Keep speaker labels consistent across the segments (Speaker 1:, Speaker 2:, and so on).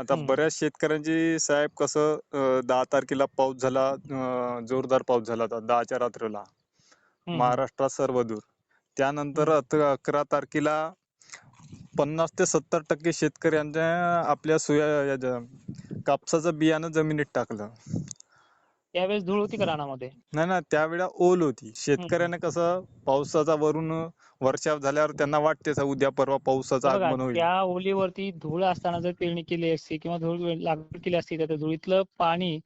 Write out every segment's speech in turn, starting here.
Speaker 1: आता. बऱ्याच शेतकऱ्यांची साहेब कसं अं, दहा तारखेला पाऊस झाला अं, जोरदार पाऊस झाला होता दहाच्या रात्रीला. महाराष्ट्रात सर्वदूर त्यानंतर. अत- अकरा तारखेला पन्नास ते सत्तर टक्के शेतकऱ्यांच्या आपल्या सुया कापसाचं बियाणं जमिनीत टाकलं
Speaker 2: त्यावेळेस धूळ होती का रानामध्ये?
Speaker 1: नाही ना त्यावेळेला ओल होती. शेतकऱ्याने कसं पावसाचा वरून वर्षाव झाल्यावर त्यांना वाटते उद्या परवा पावसाचं आगमन होईल.
Speaker 2: त्या ओलीवरती धूळ असताना जर पेरणी केली असती किंवा धूळ लागवड केली असती तर धुळीतलं पाणी.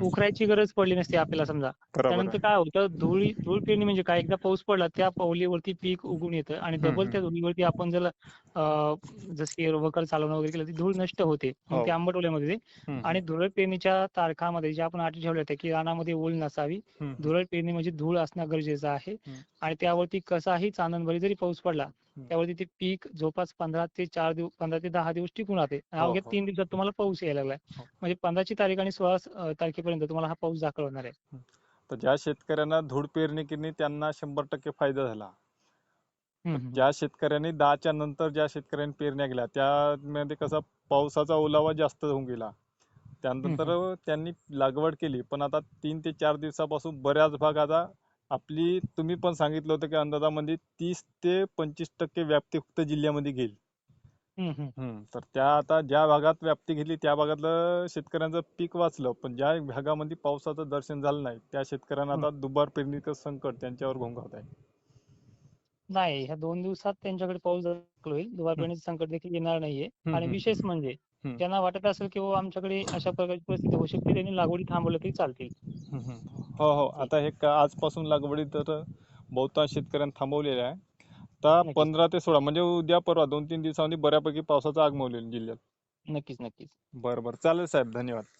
Speaker 2: उखरायची गरज पडली नसती आपल्याला समजा. त्यानंतर. काय होतं धूळ धूळ पेरणी म्हणजे काय? एकदा पाऊस पडला त्या ओलीवरती पीक उगून येतं आणि डबल. त्या धुळीवरती आपण जर जसे रोबकर चालवणं वगैरे केलं ती धूळ नष्ट होते.
Speaker 1: हो.
Speaker 2: ते आंबट ओल्यामध्ये आणि धुरळ पेरणीच्या तारखामध्ये ज्या आपण अटी ठेवल्या होत्या की रानामध्ये ओल नसावी. धुरळ पेरणी म्हणजे धूळ असणं गरजेचं आहे. आणि त्यावरती कसाही चांदणभरी जरी पाऊस पडला त्यावरती ते पीक जवळपास पंधरा ते चार दिवस पंधरा ते दहा दिवस टिकून राहते. अवघ्या
Speaker 1: हो.
Speaker 2: तीन दिवसात तुम्हाला पाऊस यायला लागलाय.
Speaker 1: हो.
Speaker 2: म्हणजे पंधराची तारीख आणि सोळा तारखेपर्यंत तुम्हाला हा पाऊस दाखल होणार आहे.
Speaker 1: तर ज्या शेतकऱ्यांना धूळ पेरणी केली त्यांना शंभर टक्के फायदा झाला. ज्या शेतकऱ्यांनी दहाच्या नंतर ज्या शेतकऱ्यांनी पेरण्या केल्या त्यामध्ये कसा पावसाचा ओलावा जास्त होऊन गेला. त्यानंतर त्यांनी लागवड केली. पण आता तीन ते चार दिवसापासून बऱ्याच भाग आता आपली तुम्ही पण सांगितलं होतं की अंदाजामध्ये तीस ते पंचवीस टक्के व्याप्ती फक्त जिल्ह्यामध्ये घेईल. तर त्या आता ज्या भागात व्याप्ती घेतली त्या भागातलं शेतकऱ्यांचं पीक वाचलं. पण ज्या भागामध्ये पावसाचं दर्शन झालं नाही त्या शेतकऱ्यांना आता दुबार पेरणीचं संकट त्यांच्यावर घोंघावत आहे.
Speaker 2: नाही ह्या दोन दिवसात त्यांच्याकडे पाऊस होईल. दुबार संकट देखील येणार नाहीये. आणि. विशेष म्हणजे. त्यांना वाटत असेल की बाबा आमच्याकडे अशा प्रकारची परिस्थिती होऊ शकते त्यांनी लागवडी थांबवल्या तरी चालतील.
Speaker 1: हो हो. आता हे आजपासून लागवडी तर बहुतांश शेतकऱ्यांनी थांबवलेल्या आहे. आता. पंधरा ते सोळा म्हणजे उद्या परवा दोन तीन दिवसांनी बऱ्यापैकी पावसाचं आगमन होईल जिल्ह्यात.
Speaker 2: नक्कीच नक्कीच.
Speaker 1: बरं बरं. चालेल साहेब. धन्यवाद.